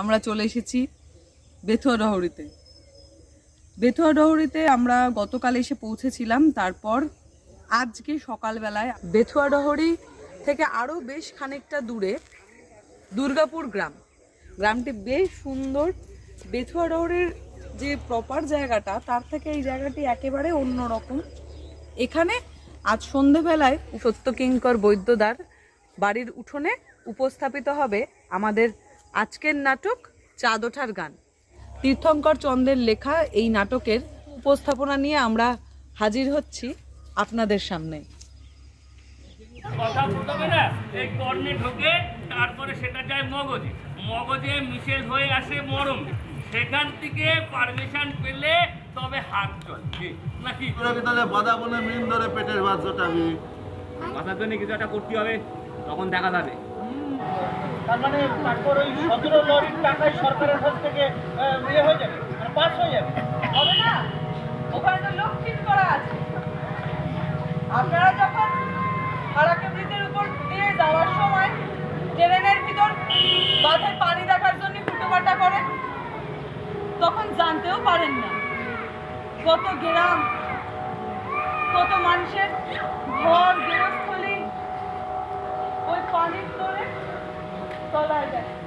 আমরা চলে এসেছি বেথুয়া ডহরিতে। বেথুয়া ডহরিতে আমরা গতকাল এসে পৌঁছেছিলাম, তারপর আজকে সকালবেলায় বেথুয়া ডহরি থেকে আরও বেশ খানিকটা দূরে দুর্গাপুর গ্রাম। গ্রামটি বেশ সুন্দর। বেথুয়া ডহরির যে প্রপার জায়গাটা, তার থেকে এই জায়গাটি একেবারে অন্যরকম এখানে আজ সন্ধেবেলায় সত্যকিঙ্কর বৈদ্যদার বাড়ির উঠোনে উপস্থাপিত হবে আমাদের আজকের নাটক চাঁদ ওঠার গান। তীর্থঙ্কর চন্দ্রের লেখা এই নাটকের উপস্থাপনা নিয়ে আমরা হাজির হচ্ছি আপনাদের সামনে। কথা প্রথমে না এই কর্ণে ঢোকে তারপরে সেটা যায় মগজে। মগজে মিশেল হয়ে আসে মরম। সেখান থেকে পারমিশন পেলে তবে হাত চলছে নাকি? তাহলে বাধা বলে মিন ধরে পেটের ভাত জোটাবি। মাথার জন্য কিছু একটা করতে হবে তখন দেখা যাবে। তার মানে তারপর ওই সতেরো লরির টাকায় সরকারের কাছ থেকে ইয়ে হয়ে যাবে মানে পাস হয়ে যাবে। আপনারা যখন উপর দিয়ে যাওয়ার সময় ট্রেনের ভিতর বাঁধের পানি দেখার জন্য ফুটোপাটা করেন, তখন জানতেও পারেন না। কত গ্রাম 高大的。